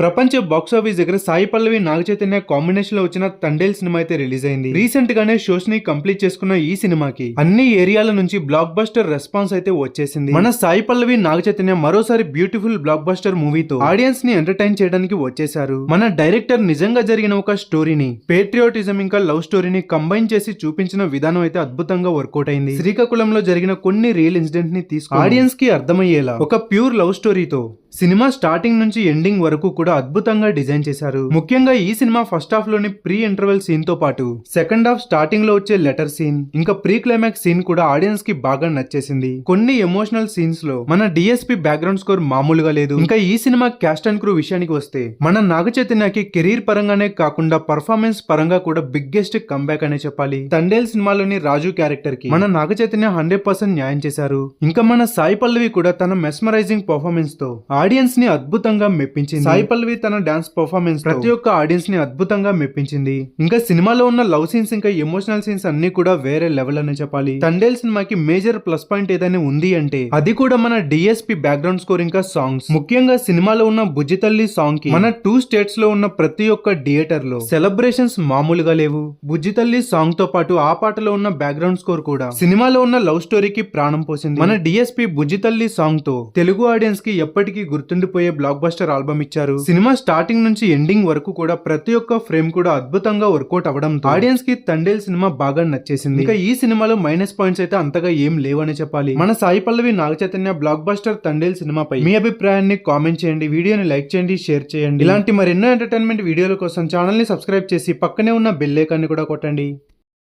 ప్రపంచ box office దగ్గర సాయి పల్లవి నాగ చైతన్య కాంబినేషన్లో వచ్చిన తండేల్ సినిమా అయితే రిలీజ్ అయింది. రీసెంట్ గానే షోస్ని కంప్లీట్ చేసుకున్న ఈ సినిమాకి అన్ని ఏరియాల నుంచి బ్లాక్ బస్టర్ రెస్పాన్స్ అయితే వచ్చేసింది. మన సాయి పల్లవి నాగ చైతన్య మరోసారి బ్యూటిఫుల్ బ్లాక్ బస్టర్ మూవీతో ఆడియన్స్ని ఎంటర్టైన్ చేయడానికి వచ్చేసారు మన డైరెక్టర్ నిజంగా జరిగిన ఒక స్టోరీని పేట్రియాటిజం ఇంకా లవ్ స్టోరీని కంబైన్ చేసి చూపించిన విధానం అయితే అద్భుతంగా వర్కౌట్ అయింది. శ్రీకాకుళంలో జరిగిన కొన్ని రియల్ ఇన్సిడెంట్ని తీసుకు ఆడియన్స్కి అర్థమయ్యేలా ఒక ప్యూర్ లవ్ స్టోరీతో సినిమా స్టార్టింగ్ నుంచి ఎండింగ్ వరకు కూడా కూడా అద్భుతంగా డిజైన్ చేశారు. ముఖ్యంగా ఈ సినిమా ఫస్ట్ హాఫ్లోని ప్రీ ఇంటర్వెల్ సీన్తో పాటు సెకండ్ హాఫ్ స్టార్టింగ్లో వచ్చే లెటర్ సీన్ ఇంకా ప్రీ క్లైమాక్స్ సీన్ కూడా ఆడియన్స్కి బాగా నచ్చేసింది. కొన్ని ఎమోషనల్ సీన్స్లో మన డిఎస్పీ బ్యాక్గ్రౌండ్ స్కోర్ మామూలుగా లేదు. ఇంకా ఈ సినిమా క్యాస్ట్ అండ్ క్రూ విషయానికి వస్తే మన నాగ చైతన్యకి కెరీర్ పరంగానే కాకుండా పర్ఫార్మెన్స్ పరంగా కూడా బిగ్గెస్ట్ కంబ్యాక్ అనే చెప్పాలి. తండేల్ సినిమాలోని రాజు క్యారెక్టర్కి మన నాగ చైతన్య హండ్రెడ్ పర్సెంట్ న్యాయం చేశారు. ఇంకా మన సాయి పల్లవి కూడా తన మెస్మరైజింగ్ పర్ఫార్మెన్స్తో ఆడియన్స్ని అద్భుతంగా మెప్పించింది. సాయి పల్లవి తన డాన్స్ పర్ఫార్మెన్స్ ప్రతి ఒక్క ఆడియన్స్ని అద్భుతంగా మెప్పించింది. ఇంకా సినిమాలో ఉన్న లవ్ సీన్స్ ఇంకా ఎమోషనల్ సీన్స్ అన్ని కూడా వేరే లెవెల్ అని చెప్పాలి. తండేల్ సినిమాకి మేజర్ ప్లస్ పాయింట్ ఏదైనా ఉంది అంటే అది కూడా మన డిఎస్పి బ్యాక్గ్రౌండ్ స్కోర్ ఇంకా సాంగ్స్. ముఖ్యంగా సినిమాలో ఉన్న బుజ్జితల్లి సాంగ్కి మన టూ స్టేట్స్లో ఉన్న ప్రతి ఒక్క థియేటర్లో సెలబ్రేషన్స్ మామూలుగా లేవు. బుజ్జితల్లి సాంగ్తో పాటు ఆ పాటలో ఉన్న బ్యాక్గ్రౌండ్ స్కోర్ కూడా సినిమాలో ఉన్న లవ్ స్టోరీకి ప్రాణం పోసింది. మన డిఎస్పి బుజ్జితల్లి సాంగ్తో తెలుగు ఆడియన్స్కి ఎప్పటికీ గుర్తుండిపోయే బ్లాక్ బస్టర్ ఆల్బమ్ ఇచ్చారు. సినిమా స్టార్టింగ్ నుంచి ఎండింగ్ వరకు కూడా ప్రతి ఒక్క ఫ్రేమ్ కూడా అద్భుతంగా వర్కౌట్ అవడం ఆడియన్స్కి తండేల్ సినిమా బాగా నచ్చేసింది. ఇక ఈ సినిమాలో మైనస్ పాయింట్స్ అయితే అంతగా ఏం లేవని చెప్పాలి. మన సాయి పల్లవి నాగ చైతన్య బ్లాక్ బస్టర్ తండేల్ సినిమాపై మీ అభిప్రాయాన్ని కామెంట్ చేయండి. వీడియోని లైక్ చేయండి షేర్ చేయండి. ఇలాంటి మరెన్నో ఎంటర్టైన్మెంట్ వీడియోల కోసం ఛానల్ని సబ్స్క్రైబ్ చేసి పక్కనే ఉన్న బెల్ ఐకాన్ని కూడా కొట్టండి.